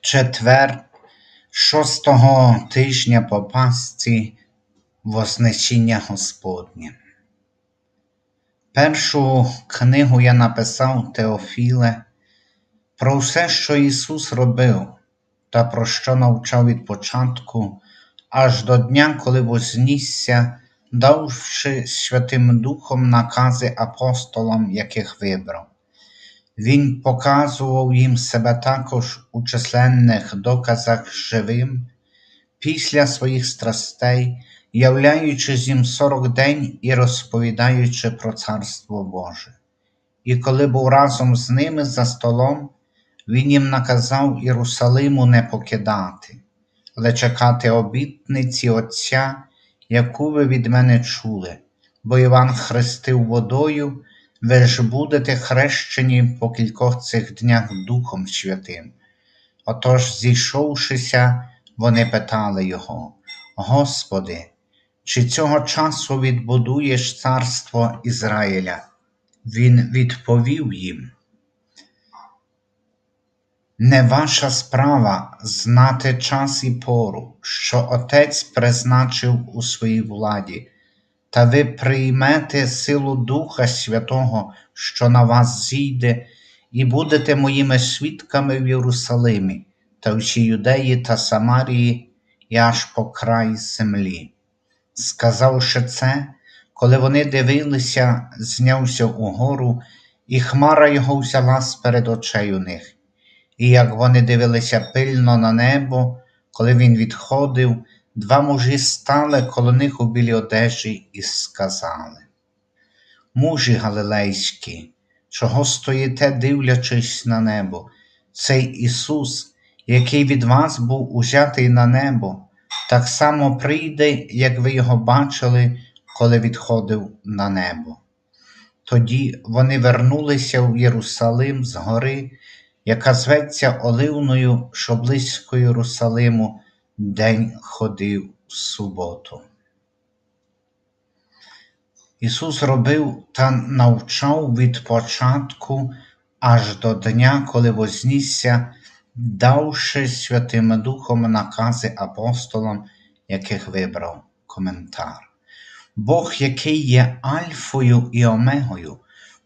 Четвер шостого тижня по Пасці Вознесіння Господнє. Першу книгу я написав Теофіле про все, що Ісус робив, та про що навчав від початку, аж до дня, коли вознісся, давши Святим Духом накази апостолам, яких вибрав. Він показував їм себе також у численних доказах живим, після своїх страстей, являючи їм сорок день і розповідаючи про Царство Боже. І коли був разом з ними за столом, він їм наказав Єрусалиму не покидати, але чекати обітниці Отця, яку ви від мене чули, бо Іван хрестив водою ви ж будете хрещені по кількох цих днях Духом Святим. Отож, зійшовшися, вони питали його, Господи, чи цього часу відбудуєш царство Ізраїля? Він відповів їм. Не ваша справа знати час і пору, що Отець призначив у своїй владі та ви приймете силу Духа Святого, що на вас зійде, і будете моїми свідками в Єрусалимі та всій Юдеї та Самарії і аж по край землі. Сказавши це, коли вони дивилися, знявся угору, і хмара його взяла сперед очей у них. І як вони дивилися пильно на небо, коли він відходив, Два мужі стали коло них у білій одежі і сказали Мужі галилейські, чого стоїте, дивлячись на небо, цей Ісус, який від вас був узятий на небо, так само прийде, як ви його бачили, коли відходив на небо. Тоді вони вернулися в Єрусалим з гори, яка зветься Оливною, що близько Єрусалиму день ходив в суботу. Ісус робив та навчав від початку аж до дня, коли вознісся, давши Святим Духом накази апостолам, яких вибрав коментар. Бог, який є Альфою і Омегою,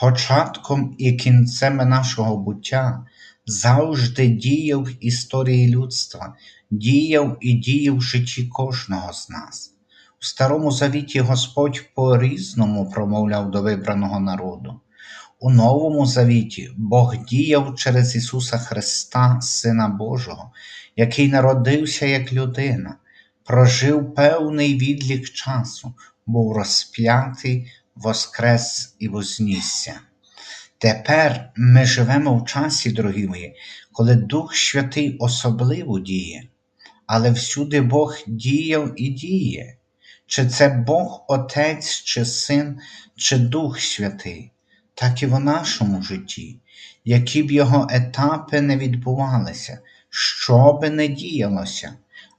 початком і кінцем нашого буття, завжди діяв в історії людства, діяв і діяв в житті кожного з нас. У Старому Завіті Господь по різному промовляв до вибраного народу. У Новому Завіті Бог діяв через Ісуса Христа, Сина Божого, який народився як людина, прожив певний відлік часу, був розп'ятий, воскрес і вознісся. Тепер ми живемо в часі, дорогі мої, коли Дух Святий особливо діє, але всюди Бог діяв і діє. Чи це Бог Отець, чи Син, чи Дух Святий, так і в нашому житті, які б його етапи не відбувалися, що би не діялося,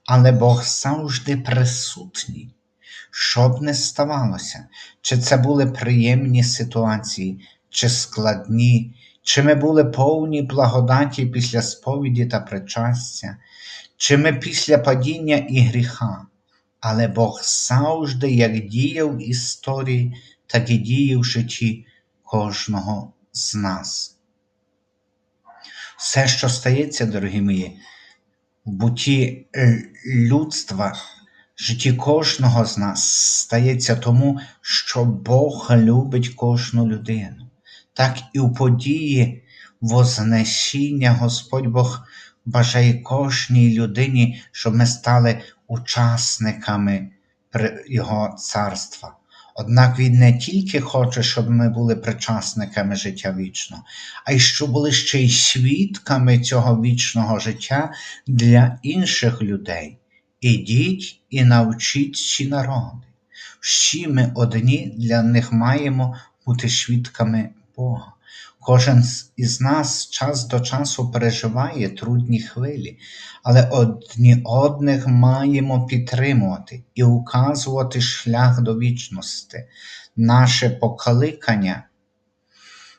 але Бог завжди присутній. Що б не ставалося, чи це були приємні ситуації, чи складні, чи ми були повні благодаті після сповіді та причастя, чи ми після падіння і гріха, але Бог завжди як діяв в історії, так і діє в житті кожного з нас. Все, що стається, дорогі мої, в буті людства, в житті кожного з нас стається тому, що Бог любить кожну людину так і у події Вознесіння Господь Бог бажає кожній людині, щоб ми стали учасниками Його царства. Однак Він не тільки хоче, щоб ми були причасниками життя вічного, а й щоб були ще й свідками цього вічного життя для інших людей. Ідіть і навчіть ці народи. Всі ми одні для них маємо бути свідками Бога. Кожен із нас час до часу переживає трудні хвилі, але одні одних маємо підтримувати і указувати шлях до вічності, наше покликання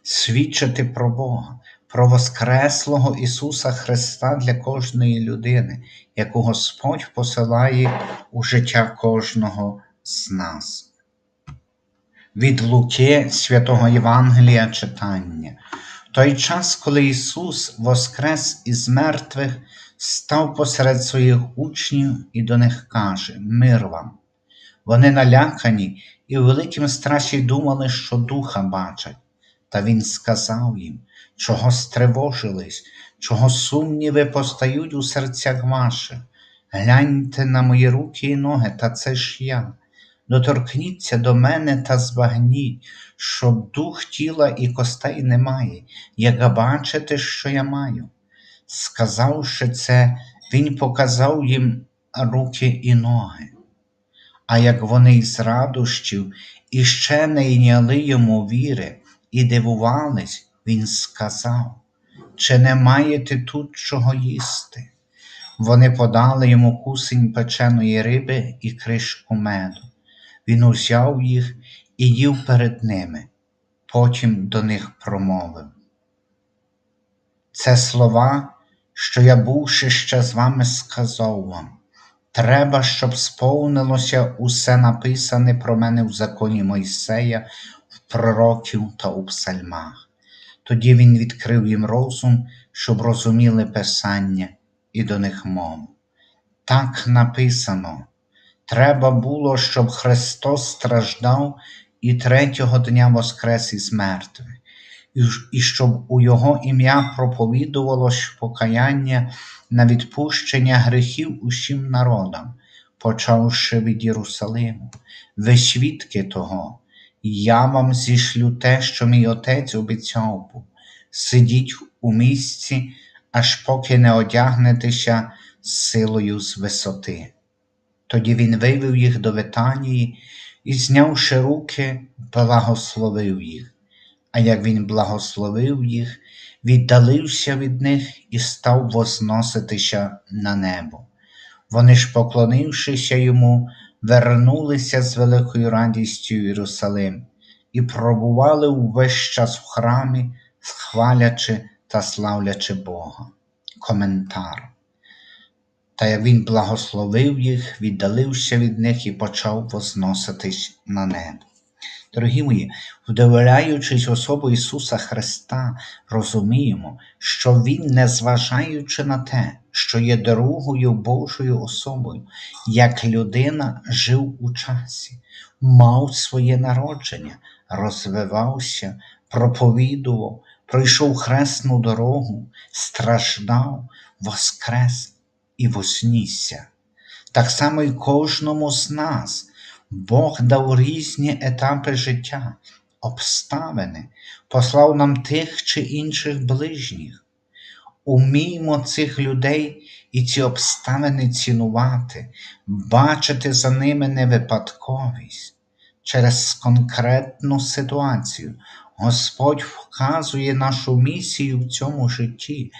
свідчити про Бога, про Воскреслого Ісуса Христа для кожної людини, яку Господь посилає у життя кожного з нас. Від Луки святого Євангелія читання. Той час, коли Ісус воскрес із мертвих, став посеред своїх учнів і до них каже: Мир вам. Вони налякані і в великім страші думали, що духа бачать. Та він сказав їм, чого стривожились, чого сумніви постають у серцях ваших. Гляньте на мої руки і ноги, та це ж я. Доторкніться до мене та збагніть, що дух тіла і костей немає, як бачите, що я маю. Сказавши це, він показав їм руки і ноги. А як вони із радощів іще не йняли йому віри і дивувались, він сказав, чи не маєте тут чого їсти? Вони подали йому кусень печеної риби і кришку меду. Він узяв їх і їв перед ними, потім до них промовив. Це слова, що я бувши ще з вами, сказав вам. Треба, щоб сповнилося усе написане про мене в законі Мойсея, в пророків та у псальмах. Тоді він відкрив їм розум, щоб розуміли Писання і до них мову. Так написано. Треба було, щоб Христос страждав і третього дня воскрес із мертвих, і щоб у Його ім'я проповідувалось покаяння на відпущення гріхів усім народам, почавши від Єрусалиму. Ви свідки того, я вам зішлю те, що мій отець обіцяв був. Сидіть у місці, аж поки не одягнетеся силою з висоти. Тоді він вивів їх до Витанії і, знявши руки, благословив їх. А як він благословив їх, віддалився від них і став возноситися на небо. Вони ж, поклонившися йому, вернулися з великою радістю в Єрусалим і пробували увесь час в храмі, схвалячи та славлячи Бога. Коментар. Та він благословив їх, віддалився від них і почав возноситись на небо. Дорогі мої, вдивляючись особу Ісуса Христа, розуміємо, що Він, незважаючи на те, що є другою Божою особою, як людина жив у часі, мав своє народження, розвивався, проповідував, пройшов хресну дорогу, страждав, воскрес і вознісся. Так само й кожному з нас. Бог дав різні етапи життя, обставини, послав нам тих чи інших ближніх. Уміймо цих людей і ці обставини цінувати, бачити за ними не випадковість. Через конкретну ситуацію Господь вказує нашу місію в цьому житті,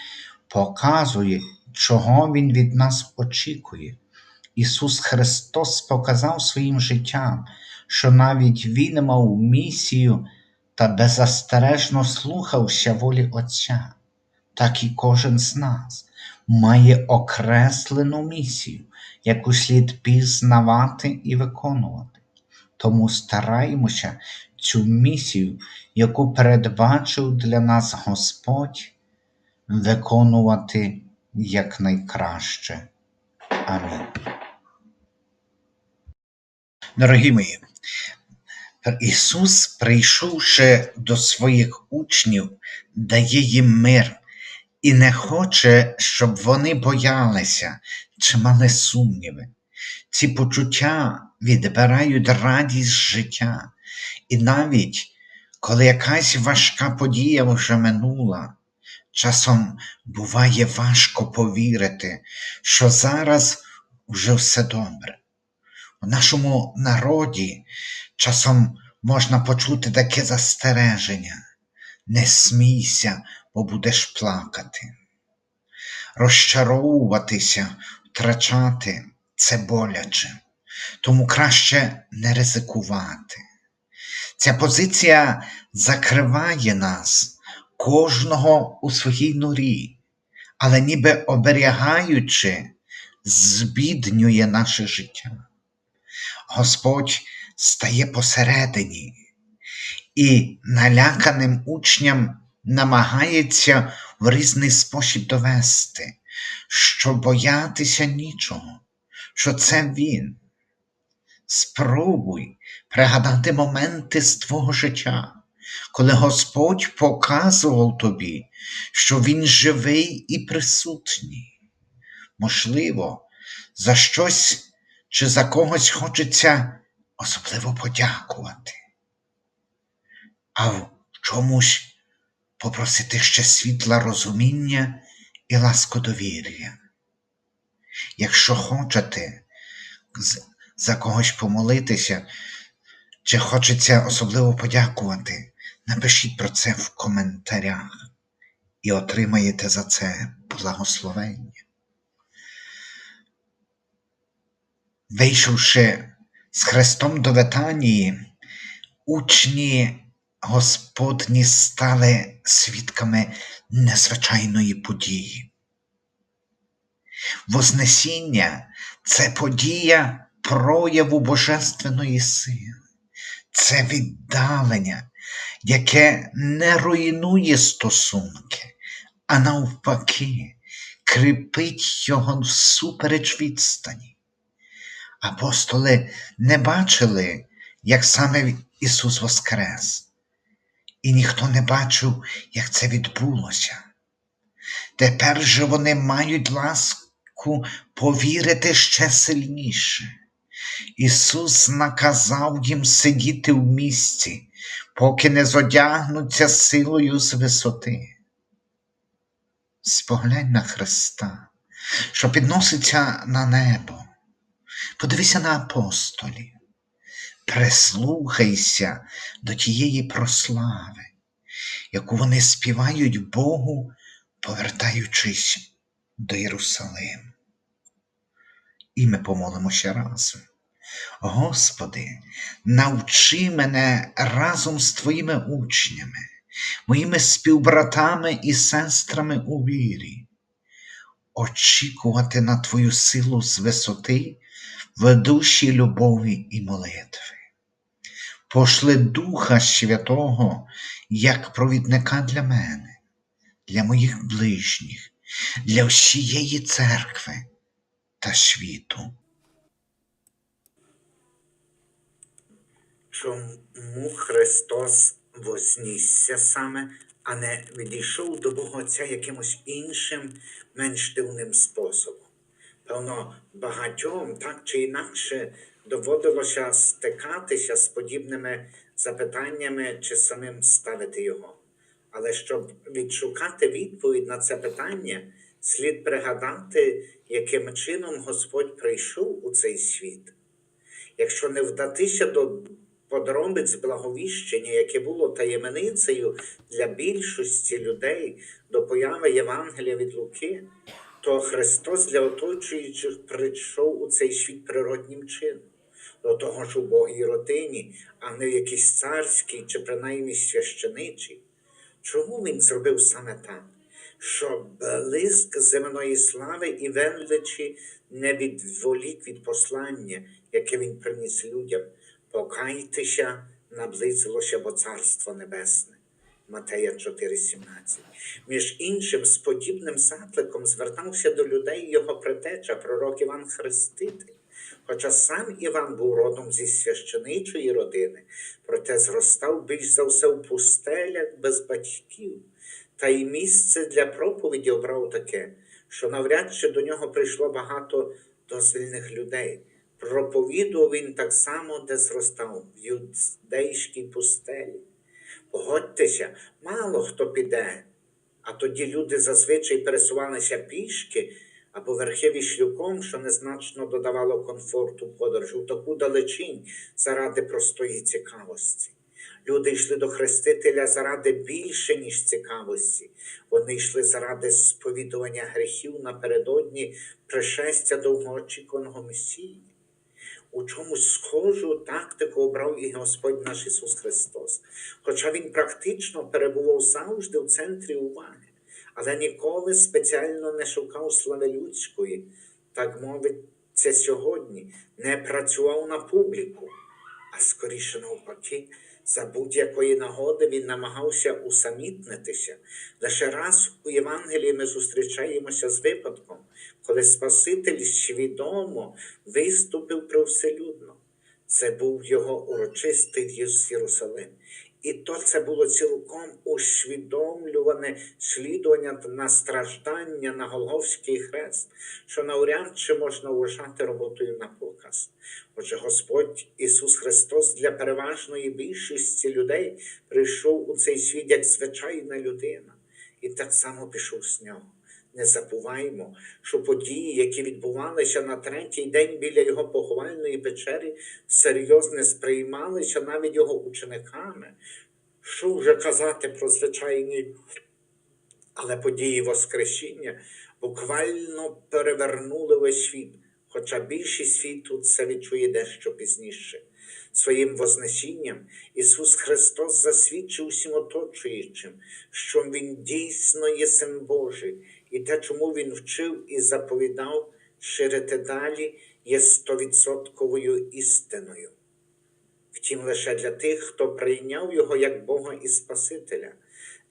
показує, чого Він від нас очікує. Ісус Христос показав своїм життям, що навіть Він мав місію та беззастережно слухався волі Отця, так і кожен з нас має окреслену місію, яку слід пізнавати і виконувати. Тому стараємося цю місію, яку передбачив для нас Господь, виконувати якнайкраще. Амінь. Дорогі мої, Ісус, прийшовши до своїх учнів, дає їм мир і не хоче, щоб вони боялися чи мали сумніви. Ці почуття відбирають радість життя. І навіть коли якась важка подія вже минула, часом буває важко повірити, що зараз вже все добре. У нашому народі часом можна почути таке застереження. Не смійся, бо будеш плакати. Розчаровуватися, втрачати це боляче, тому краще не ризикувати. Ця позиція закриває нас, кожного у своїй норі, але ніби оберігаючи, збіднює наше життя. Господь стає посередині і наляканим учням намагається в різний спосіб довести, що боятися нічого, що це він. Спробуй пригадати моменти з твого життя, коли Господь показував тобі, що Він живий і присутній. Можливо, за щось чи за когось хочеться особливо подякувати, а в чомусь попросити ще світла розуміння і ласкодовір'я. Якщо хочете за когось помолитися, чи хочеться особливо подякувати, напишіть про це в коментарях і отримаєте за це благословення. Вийшовши з Христом до Ветанії, учні Господні стали свідками незвичайної події. Вознесіння це подія прояву божественної сили, це віддалення, яке не руйнує стосунки, а навпаки, кріпить його всупереч відстані. Апостоли не бачили, як саме Ісус Воскрес, і ніхто не бачив, як це відбулося. Тепер же вони мають ласку повірити ще сильніше. Ісус наказав їм сидіти в місці, поки не зодягнуться силою з висоти. Споглянь на Христа, що підноситься на небо. Подивися на апостолів, прислухайся до тієї прослави, яку вони співають Богу, повертаючись до Єрусалиму. І ми помолимося разом. Господи, навчи мене разом з Твоїми учнями, моїми співбратами і сестрами у вірі, очікувати на Твою силу з висоти в душі любові і молитви. Пошли Духа Святого як провідника для мене, для моїх ближніх, для всієї церкви та світу. Чому Христос вознісся саме, а не відійшов до Бога Отця якимось іншим, менш дивним способом? Певно, багатьом так чи інакше доводилося стикатися з подібними запитаннями чи самим ставити його. Але щоб відшукати відповідь на це питання, слід пригадати, яким чином Господь прийшов у цей світ. Якщо не вдатися до подробиць благовіщення, яке було таємницею для більшості людей до появи Євангелія від Луки, то Христос для оточуючих прийшов у цей світ природнім чином, до того ж у Богій родині, а не в якійсь царській чи принаймні священичій. Чому він зробив саме так? Щоб блиск земної слави і величі не відволік від послання, яке він приніс людям. Покайтеся, наблизилося, бо Царство Небесне. Матея 4,17. Між іншим, з подібним закликом звертався до людей його предтеча, пророк Іван Хреститель. Хоча сам Іван був родом зі священичої родини, проте зростав більш за все в пустелях без батьків, та й місце для проповіді обрав таке, що навряд чи до нього прийшло багато дозвільних людей. Проповідував він так само, де зростав, в юдейській пустелі. Погодьтеся, мало хто піде, а тоді люди зазвичай пересувалися пішки або верхи шлюком, що незначно додавало комфорту подорожі в таку далечінь заради простої цікавості. Люди йшли до Хрестителя заради більше, ніж цікавості. Вони йшли заради сповідування гріхів напередодні пришестя довгоочікуваного Месії. У чомусь схожу тактику обрав і Господь наш Ісус Христос. Хоча Він практично перебував завжди в центрі уваги, але ніколи спеціально не шукав слави людської, так мовиться сьогодні, не працював на публіку, а скоріше навпаки, за будь-якої нагоди він намагався усамітнитися. Лише раз у Євангелії ми зустрічаємося з випадком, коли Спаситель свідомо виступив привселюдно. Це був його урочистий в'їзд з Єрусалим. І то це було цілком усвідомлюване слідування на страждання на Голговський хрест, що навряд чи можна вважати роботою на показ. Отже, Господь Ісус Христос для переважної більшості людей прийшов у цей світ як звичайна людина, і так само пішов з нього. Не забуваймо, що події, які відбувалися на третій день біля його поховальної печери, серйозно сприймалися навіть його учениками. Що вже казати про звичайні, але події Воскресіння буквально перевернули весь світ, хоча більшість світу це відчує дещо пізніше. Своїм Вознесінням Ісус Христос засвідчив всім оточуючим, що Він дійсно є Син Божий, і те, чому Він вчив і заповідав ширити далі, є стовідсотковою істиною. Втім, лише для тих, хто прийняв Його як Бога і Спасителя.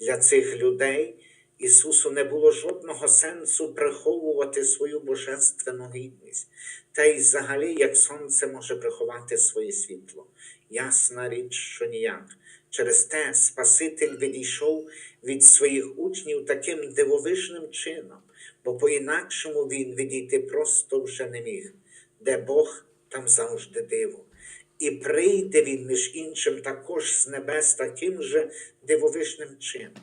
Для цих людей Ісусу не було жодного сенсу приховувати свою божественну гідність, та й взагалі, як сонце може приховати своє світло. Ясна річ, що ніяк. Через те Спаситель відійшов від своїх учнів таким дивовижним чином, бо по-інакшому він відійти просто вже не міг. Де Бог, там завжди диво. І прийде він, між іншим, також з небес таким же дивовижним чином.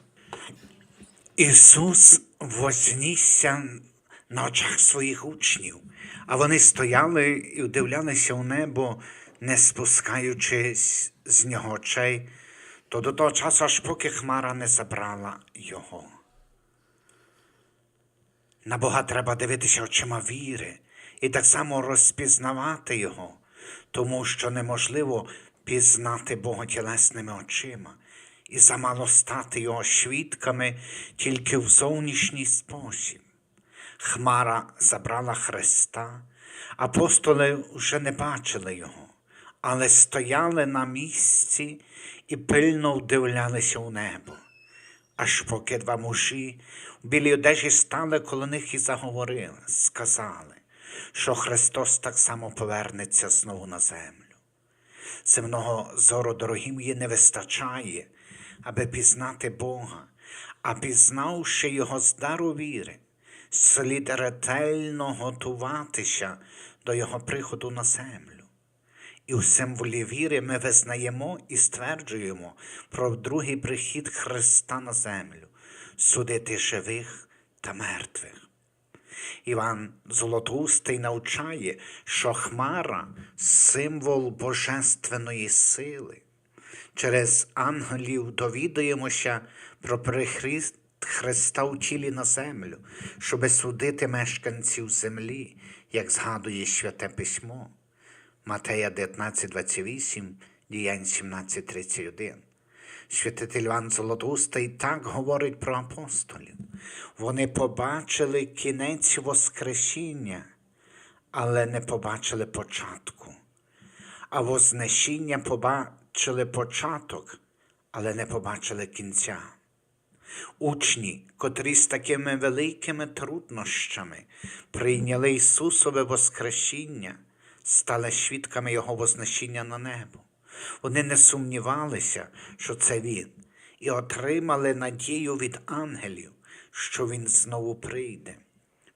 Ісус вознісся на очах своїх учнів, а вони стояли і вдивлялися у небо, не спускаючись з нього очей, то до того часу, аж поки хмара не забрала його. На Бога треба дивитися очима віри і так само розпізнавати Його, тому що неможливо пізнати Бога тілесними очима і замало стати Його свідками тільки в зовнішній спосіб. Хмара забрала Христа, апостоли вже не бачили Його, але стояли на місці і пильно вдивлялися у небо аж поки два мужі в білій одежі стали коло них і заговорили, сказали, що Христос так само повернеться знову на землю. Земного зору, дорогі мої, не вистачає, аби пізнати Бога, а пізнавши Його з дару віри, слід ретельно готуватися до Його приходу на землю. І у символі віри ми визнаємо і стверджуємо про другий прихід Христа на землю, судити живих та мертвих. Іван Золотоустий навчає, що хмара символ божественної сили. Через ангелів довідаємося про прихист Христа у тілі на землю, щоби судити мешканців землі, як згадує Святе Письмо. Матея 19,28, діянь 17,31. Святитель Іван Золотоустий так говорить про апостолів. Вони побачили кінець Воскресіння, але не побачили початку. А Вознесіння побачили початок, але не побачили кінця. Учні, котрі з такими великими труднощами прийняли Ісусове Воскресіння, стали свідками Його вознесіння на небо. Вони не сумнівалися, що це Він, і отримали надію від ангелів, що Він знову прийде.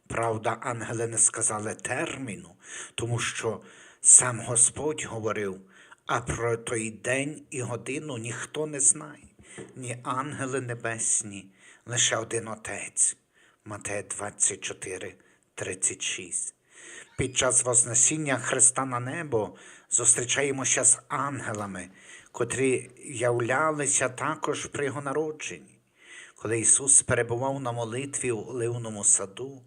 Правда, ангели не сказали терміну, тому що сам Господь говорив, а про той день і годину ніхто не знає, ні ангели небесні, лише один Отець. Матея 24, 36. Під час Вознесіння Христа на небо зустрічаємося з ангелами, котрі являлися також при його народженні. Коли Ісус перебував на молитві у Ливному саду,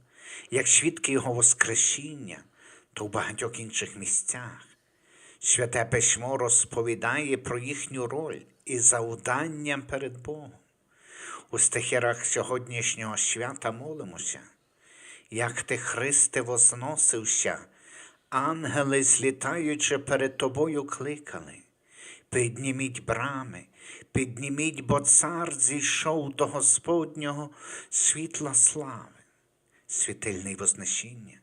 як свідки Його Воскресіння, то в багатьох інших місцях. Святе письмо розповідає про їхню роль і завдання перед Богом. У стихірах сьогоднішнього свята молимося, як ти, Христе, возносився, ангели, злітаючи перед тобою, кликали. Підніміть брами, підніміть, бо цар зійшов до Господнього світла слави, світильний вознесіння.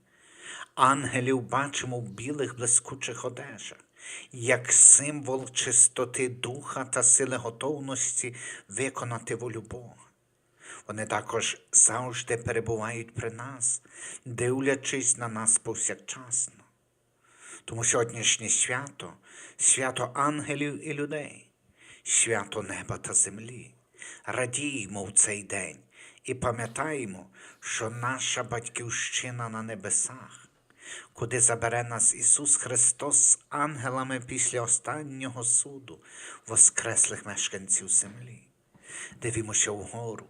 Ангелів бачимо в білих блискучих одежах, як символ чистоти духа та сили готовності виконати волю Бога. Вони також завжди перебувають при нас, дивлячись на нас повсякчасно. Тому сьогоднішнє свято свято ангелів і людей, свято неба та землі. Радіємо в цей день і пам'ятаємо, що наша батьківщина на небесах, куди забере нас Ісус Христос з ангелами після останнього суду, воскреслих мешканців землі. Дивімося вгору,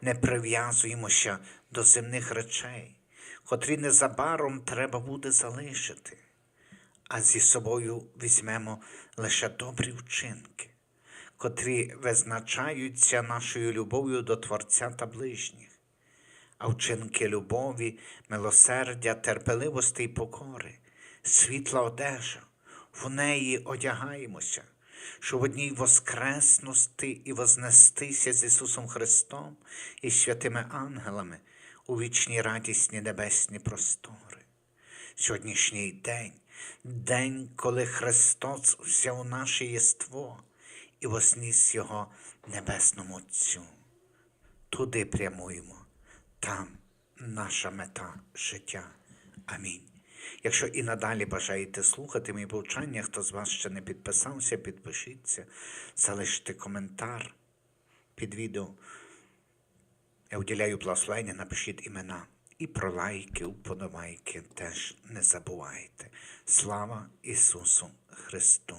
не прив'язуємося до земних речей, котрі незабаром треба буде залишити а зі собою візьмемо лише добрі вчинки, котрі визначаються нашою любов'ю до Творця та ближніх, а вчинки любові, милосердя, терпеливості й покори, світла одежа, в неї одягаємося, щоб одній воскресності і вознестися з Ісусом Христом і святими ангелами у вічні радісні небесні простори. Сьогоднішній день, день, коли Христос взяв наше єство і возніс його небесному Отцю. Туди прямуємо, там наша мета життя. Амінь. Якщо і надалі бажаєте слухати мої повчання, хто з вас ще не підписався, підпишіться, залиште коментар під відео. Я уділяю благословення, напишіть імена. І про лайки, вподобайки теж не забувайте. Слава Ісусу Христу!